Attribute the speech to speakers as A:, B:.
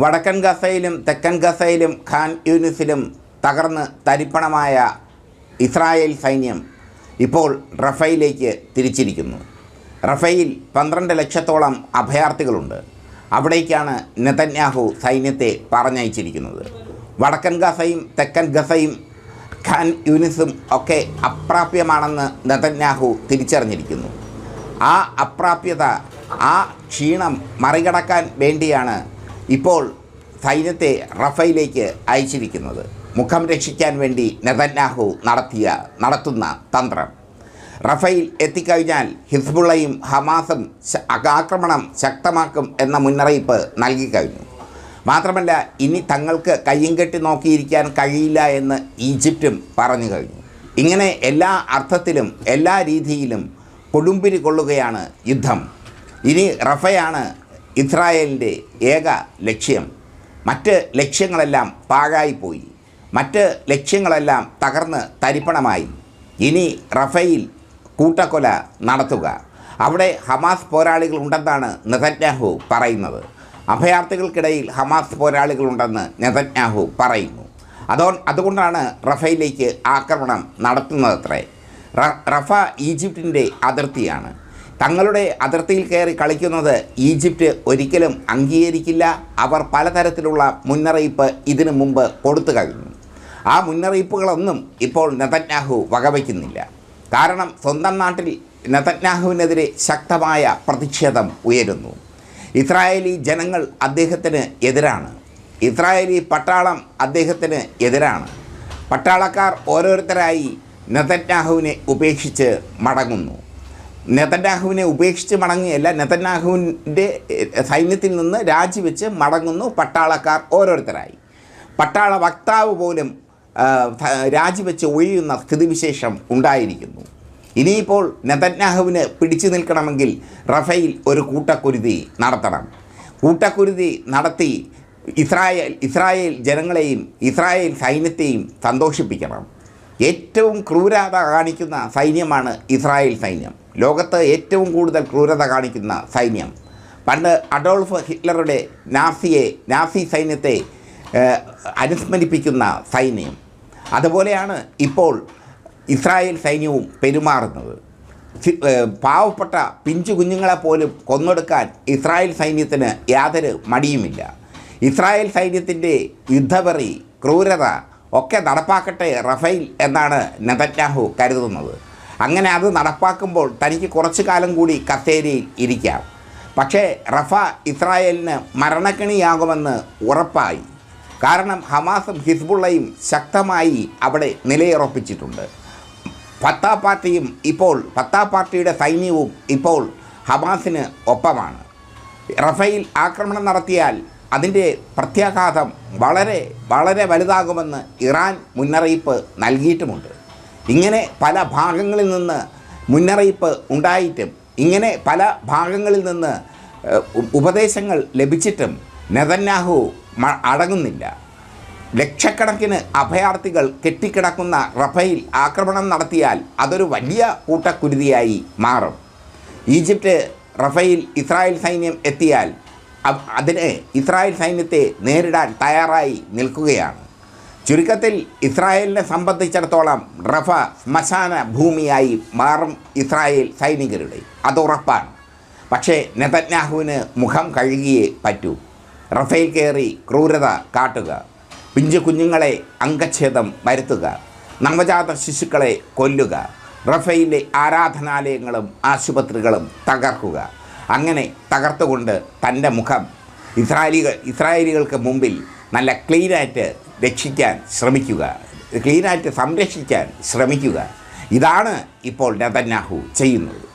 A: വടക്കൻ ഗസയിലും തെക്കൻ ഗസയിലും ഖാൻ യൂനിസിലും തകർന്ന് തരിപ്പണമായ ഇസ്രായേൽ സൈന്യം ഇപ്പോൾ റഫയിലേക്ക് തിരിച്ചിരിക്കുന്നു. റഫയിൽ പന്ത്രണ്ട് ലക്ഷത്തോളം അഭയാർത്ഥികളുണ്ട്. അവിടേക്കാണ് നെതന്യാഹു സൈന്യത്തെ പറഞ്ഞയച്ചിരിക്കുന്നത്. വടക്കൻ ഗസയും തെക്കൻ ഗസയും ഖാൻ യൂനിസും ഒക്കെ അപ്രാപ്യമാണെന്ന് നെതന്യാഹു തിരിച്ചറിഞ്ഞിരിക്കുന്നു. ആ അപ്രാപ്യത ആ ക്ഷീണം മറികടക്കാൻ വേണ്ടിയാണ് ഇപ്പോൾ സൈന്യത്തെ റഫയിലേക്ക് അയച്ചിരിക്കുന്നത്. മുഖം രക്ഷിക്കാൻ വേണ്ടി നെതന്യാഹു നടത്തിയ നടത്തുന്ന തന്ത്രം. റഫയിൽ എത്തിക്കഴിഞ്ഞാൽ ഹിസ്ബുള്ളയും ഹമാസും ആക്രമണം ശക്തമാക്കും എന്ന മുന്നറിയിപ്പ് നൽകിക്കഴിഞ്ഞു മാത്രമല്ല ഇനി തങ്ങൾക്ക് കയ്യും കെട്ടി നോക്കിയിരിക്കാൻ കഴിയില്ല എന്ന് ഈജിപ്തും പറഞ്ഞു കഴിഞ്ഞു. ഇങ്ങനെ എല്ലാ അർത്ഥത്തിലും എല്ലാ രീതിയിലും കൊടുമ്പിരി കൊള്ളുകയാണ് യുദ്ധം. ഇനി റഫയാണ് ഇസ്രായേലിന്റെ ഏക ലക്ഷ്യം മറ്റ് ലക്ഷ്യങ്ങളെല്ലാം പാഴായിപ്പോയി. മറ്റ് ലക്ഷ്യങ്ങളെല്ലാം തകർന്ന് തരിപ്പണമായി. ഇനി റഫയിൽ കൂട്ടക്കൊല നടത്തുക. അവിടെ ഹമാസ് പോരാളികൾ ഉണ്ടെന്നാണ് നെതന്യാഹു പറയുന്നത്. അഭയാർത്ഥികൾക്കിടയിൽ ഹമാസ് പോരാളികളുണ്ടെന്ന് നെതന്യാഹു പറയുന്നു. അതോ അതുകൊണ്ടാണ് റഫയിലേക്ക് ആക്രമണം നടത്തുന്നതത്രേ. റഫ ഈജിപ്തിന്റെ അതിർത്തിയാണ്. തങ്ങളുടെ അതിർത്തിയിൽ കയറി കളിക്കുന്നത് ഈജിപ്റ്റ് ഒരിക്കലും അംഗീകരിക്കില്ല. അവർ പലതരത്തിലുള്ള മുന്നറിയിപ്പ് ഇതിനു മുമ്പ് കൊടുത്തു കഴിഞ്ഞു. ആ മുന്നറിയിപ്പുകളൊന്നും ഇപ്പോൾ നെതന്യാഹു വകവയ്ക്കുന്നില്ല കാരണം സ്വന്തം നാട്ടിൽ നെതന്യാഹുവിനെതിരെ ശക്തമായ പ്രതിഷേധം ഉയരുന്നു. ഇസ്രായേലി ജനങ്ങൾ അദ്ദേഹത്തിന് എതിരാണ്. ഇസ്രായേലി പട്ടാളം അദ്ദേഹത്തിന് എതിരാണ്. പട്ടാളക്കാർ ഓരോരുത്തരായി നെതന്യാഹുവിനെ ഉപേക്ഷിച്ച് മടങ്ങുന്നു. നെതന്യാഹുവിനെ ഉപേക്ഷിച്ച് മടങ്ങുകയല്ല നെതന്യാഹുവിന്റെ സൈന്യത്തിൽ നിന്ന് രാജിവെച്ച് മടങ്ങുന്നു പട്ടാളക്കാർ ഓരോരുത്തരായി. പട്ടാള വക്താവ് പോലും രാജിവെച്ച് ഒഴിയുന്ന സ്ഥിതിവിശേഷം ഉണ്ടായിരിക്കുന്നു. ഇനിയിപ്പോൾ നെതന്യാഹുവിന് പിടിച്ചു നിൽക്കണമെങ്കിൽ റഫേൽ ഒരു കൂട്ടക്കുരുതി നടത്തണം. കൂട്ടക്കുരുതി നടത്തി ഇസ്രായേൽ ഇസ്രായേൽ ജനങ്ങളെയും ഇസ്രായേൽ സൈന്യത്തെയും സന്തോഷിപ്പിക്കണം. ഏറ്റവും ക്രൂരത കാണിക്കുന്ന സൈന്യമാണ് ഇസ്രായേൽ സൈന്യം. ലോകത്ത് ഏറ്റവും കൂടുതൽ ക്രൂരത കാണിക്കുന്ന സൈന്യം. പണ്ട് അഡോൾഫ് ഹിറ്റ്ലറുടെ നാസിയെ നാസി സൈന്യത്തെ അനുസ്മരിപ്പിക്കുന്ന സൈന്യം. അതുപോലെയാണ് ഇപ്പോൾ ഇസ്രായേൽ സൈന്യവും പെരുമാറുന്നത്. പാവപ്പെട്ട പിഞ്ചു കുഞ്ഞുങ്ങളെ പോലും കൊന്നൊടുക്കാൻ ഇസ്രായേൽ സൈന്യത്തിന് യാതൊരു മടിയുമില്ല. ഇസ്രായേൽ സൈന്യത്തിന്റെ യുദ്ധപറി ക്രൂരത ഒക്കെ നടപ്പാക്കട്ടെ റഫേൽ എന്നാണ് നെതന്യാഹു കരുതുന്നത്. അങ്ങനെ അത് നടപ്പാക്കുമ്പോൾ തനിക്ക് കുറച്ചു കാലം കൂടി കത്തേരിയിൽ ഇരിക്കാം. പക്ഷേ റഫ ഇസ്രായേലിന് മരണക്കിണിയാകുമെന്ന് ഉറപ്പായി. കാരണം ഹമാസും ഹിസ്ബുള്ളയും ശക്തമായി അവിടെ നിലയുറപ്പിച്ചിട്ടുണ്ട്. ഫത്താ പാർട്ടിയും ഇപ്പോൾ ഫത്താ പാർട്ടിയുടെ സൈന്യവും ഇപ്പോൾ ഹമാസിന് ഒപ്പമാണ്. റഫയിൽ ആക്രമണം നടത്തിയാൽ അതിന്റെ പ്രത്യാഘാതം വളരെ വളരെ വലുതാകുമെന്ന് ഇറാൻ മുന്നറിയിപ്പ് നൽകിയിട്ടുമുണ്ട്. ഇങ്ങനെ പല ഭാഗങ്ങളിൽ നിന്ന് മുന്നറിയിപ്പ് ഉണ്ടായിട്ടും ഇങ്ങനെ പല ഭാഗങ്ങളിൽ നിന്ന് ഉപദേശങ്ങൾ ലഭിച്ചിട്ടും നെതന്യാഹു അടങ്ങുന്നില്ല. ലക്ഷക്കണക്കിന് അഭയാർത്ഥികൾ കെട്ടിക്കിടക്കുന്ന റഫയിൽ ആക്രമണം നടത്തിയാൽ അതൊരു വലിയ കൂട്ടക്കുരുതിയായി മാറും. ഈജിപ്റ്റ് റഫയിൽ ഇസ്രായേൽ സൈന്യം എത്തിയാൽ അതിന് ഇസ്രായേൽ സൈന്യത്തെ നേരിടാൻ തയ്യാറായി നിൽക്കുകയാണ്. ചുരുക്കത്തിൽ ഇസ്രായേലിനെ സംബന്ധിച്ചിടത്തോളം റഫ ശ്മശാന ഭൂമിയായി മാറും ഇസ്രായേൽ സൈനികരുടെ. അത് ഉറപ്പാണ്. പക്ഷേ നെതന്യാഹുവിന് മുഖം കഴുകിയേ പറ്റൂ. റഫേൽ കയറി ക്രൂരത കാട്ടുക. പിഞ്ചു കുഞ്ഞുങ്ങളെ അംഗച്ഛേദം വരുത്തുക. നവജാത ശിശുക്കളെ കൊല്ലുക. റഫയിലെ ആരാധനാലയങ്ങളും ആശുപത്രികളും തകർക്കുക. അങ്ങനെ തകർത്തുകൊണ്ട് തന്റെ മുഖം ഇസ്രായേലികൾ ഇസ്രായേലികൾക്ക് മുമ്പിൽ നല്ല ക്ലീനായിട്ട് രക്ഷിക്കാൻ ശ്രമിക്കുക. ക്ലീനായിട്ട് സംരക്ഷിക്കാൻ ശ്രമിക്കുക. ഇതാണ് ഇപ്പോൾ നെതന്യാഹു ചെയ്യുന്നത്.